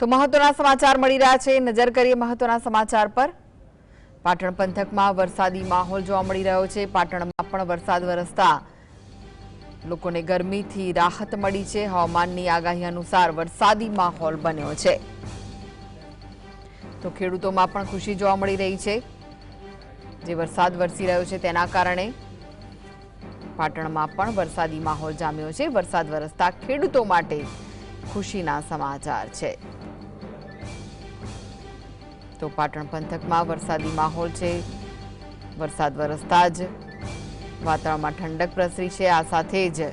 તો મહત્વના સમાચાર મળી રહ્યા છે. નજર કરીએ મહત્વના સમાચાર પર. પાટણ પંથકમાં વરસાદી માહોલ જોવા મળી રહ્યો છે. પાટણમાં પણ વરસાદ વરસતા લોકોને ગરમીથી રાહત મળી છે. હવામાનની આગાહી અનુસાર વરસાદી માહોલ બન્યો છે. તો ખેડૂતોમાં પણ ખુશી જોવા મળી રહી છે. જે વરસાદ વરસી રહ્યો છે તેના કારણે પાટણમાં પણ વરસાદી માહોલ જામ્યો છે. વરસાદ વરસતા ખેડૂતો માટે ખુશીના સમાચાર છે. તો પાટણ પંથકમાં વરસાદી માહોલ છે. વરસાદ વરસતા જ વાતાવરણમાં ઠંડક પ્રસરી છે. આ સાથે જ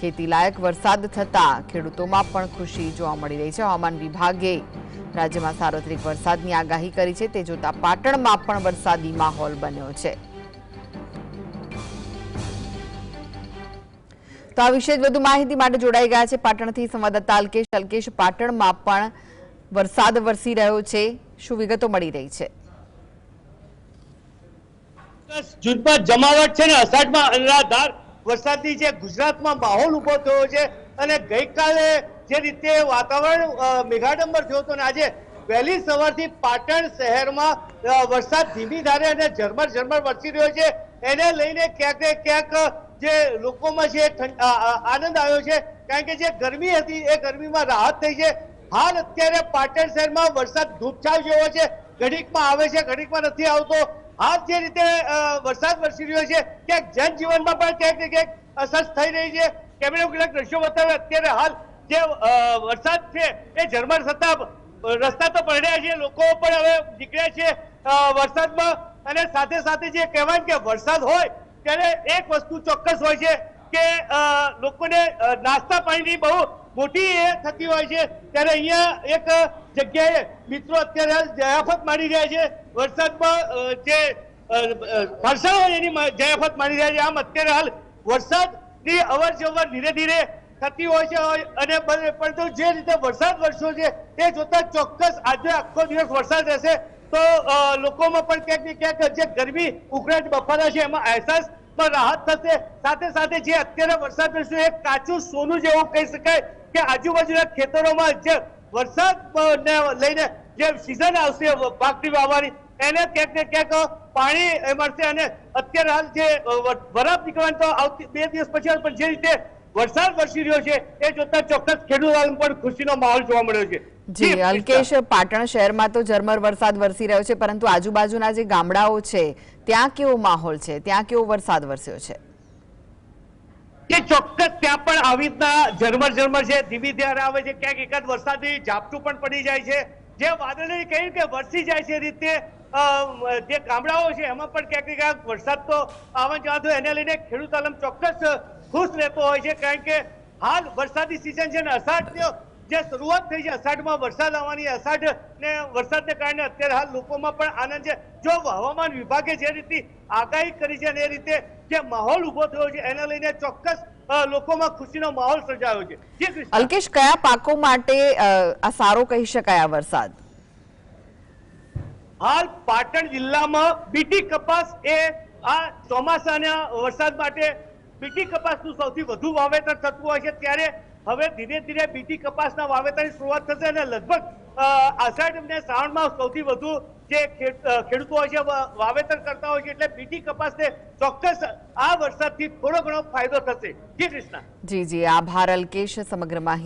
ખેતીલાયક વરસાદ થતાં ખેડૂતોમાં પણ ખુશી જોવા મળી રહી છે. હવામાન વિભાગે રાજ્યમાં સાર્વત્રિક વરસાદની આગાહી કરી છે. તે જોતા પાટણમાં પણ વરસાદી માહોલ બન્યો છે. તો આ વિશે વધુ માહિતી માટે જોડાઈ ગયા છે પાટણથી સંવાદદાતા અલ્કેશ. અલ્કેશ, પાટણમાં પણ વરસાદ વરસી રહ્યો છે. શું વિગતો મળી રહી છે? જૂથમાં જમાવટ છે ને, અષાઢમાં અનરાધાર વરસાદની જે ગુજરાતમાં માહોલ ઊભો થયો છે અને ગઈકાલે જે રીતે વાતાવરણ મેઘાડંબર થયો હતો ને, આજે વહેલી સવારથી પાટણ શહેરમાં વરસાદ ધીમી ધારે અને ઝરમર ઝરમર વરસી રહ્યો છે. એને લઈને ક્યાંક ક્યાંક જે લોકોમાં આ- આનંદ આવ્યો છે, કારણ કે જે ગરમી હતી, એ ગરમીમાં રાહત થઈ છે. હાલ અત્યારે પાટણ શહેરમાં વરસાદ ધૂપછાવ જેવો છે. ઘડીકમાં આવે છે, ઘડીકમાં નથી આવતો. હાલ જે રીતે વરસાદ વરસી રહ્યો છે, ક્યાંક જનજીવનમાં પણ ક્યાંક ને ક્યાંક અસર થઈ રહી છે. કેમેરા કેટલાક દ્રશ્યો બતાવે, અત્યારે હાલ જે વરસાદ છે, એ ઝરમર થતા રસ્તા તો પડ્યા છે, લોકો પણ હવે નીકળ્યા છે વરસાદમાં. અને સાથે સાથે જે કહેવાય કે વરસાદ હોય, ત્યારે એક વસ્તુ ચોક્કસ હોય છે કે લોકોને નાસ્તા પાણીની બહુ મોટી એ થતી હોય છે. ત્યારે અહીંયા એક જગ્યાએ મિત્રો અત્યારે જયાફત માણી રહ્યા છે. વરસાદમાં જે વરસાદ હોય એની જયાફત માણી રહ્યા છે. આમ અત્યારે હાલ વરસાદની અવર જવર ધીરે ધીરે થતી હોય છે. અને પરંતુ જે રીતે વરસાદ વરસ્યો છે, તે જોતા ચોક્કસ આજે આખો દિવસ વરસાદ રહેશે. તો લોકોમાં પણ ક્યાંક ને ક્યાંક જે ગરમી, ઉકળાટ, બફારા છે, એમાં અહેસાસ પણ રાહત થશે. સાથે સાથે જે અત્યારે વરસાદ વરસ્યો એ કાચું સોનું જેવું કહી શકાય. કે આજુબાજુના ખેતરોમાં જે વરસાદ લઈને જે સિઝન આવશે પાકની વાવવાની એને ક્યાંક ને ક્યાંક પાણી મળશે અને અત્યારે હાલ જે વરાપ નીકળવાનું તો આવતી બે દિવસ પછી પણ જે રીતે વરસાદ વરસી રહ્યો છે એ જોતા ચોક્કસ ખેડૂત પણ ખુશીનો માહોલ જોવા મળ્યો છે. જી અલ્કેશ પાટણ શહેરમાં તો ઝરમર વરસાદ વરસી રહ્યો છે પરંતુ આજુબાજુના જે ગામડાઓ છે ત્યાં કેવો માહોલ છે? ત્યાં કેવો વરસાદ વરસ્યો છે? કે ચોક્કસ ત્યાં પણ આવી રીતના ઝરમર ઝરમર છે, ધીમી ધારે આવે છે, ક્યાંક એકાદ વરસાદી ઝાપટું પણ પડી જાય છે. જે વાદળી કહ્યું કે વરસી જાય છે રીતે જે ગામડાઓ છે એમાં પણ ક્યાંક ને ક્યાંક વરસાદ તો આવવા જવાતો એને લઈને ખેડૂત આલમ ચોક્કસ ખુશ રહેતો હોય છે, કારણ કે હાલ વરસાદી સિઝન છે ને અષાઢ જે શરૂઆત થઈ છે અષાઢમાં વરસાદ આવવાની અષાઢ ને વરસાદને કારણે અત્યારે હાલ લોકોમાં પણ આનંદ છે. જો હવામાન વિભાગે જે રીતે આગાહી કરી છે અને એ રીતે જે માહોલ ઊભો થયો છે એને લઈને ચોક્કસ લોકોમાં ખુશીનો માહોલ સર્જાયો છે. અલ્કેશ કયા પાકો માટે આ સારો કહી શકાય આ વરસાદ? હાલ પાટણ જિલ્લામાં બીટી કપાસ એ આ ચોમાસાના વરસાદ માટે બીટી કપાસનું સૌથી વધુ વાવેતર થતું હોય છે. ત્યારે હવે ધીરે ધીરે બીટી કપાસના વાવેતરની શરૂઆત થશે અને લગભગ આષાઢ અને શ્રાવણમાં સૌથી વધુ જે ખેડૂતો હોય છે વાવેતર કરતા હોય છે, એટલે બીટી કપાસને ચોક્કસ આ વરસાદથી થોડો ઘણો ફાયદો થશે. જી કૃષ્ણ. જી જી, આભાર અલ્કેશ, સમગ્ર માહિતી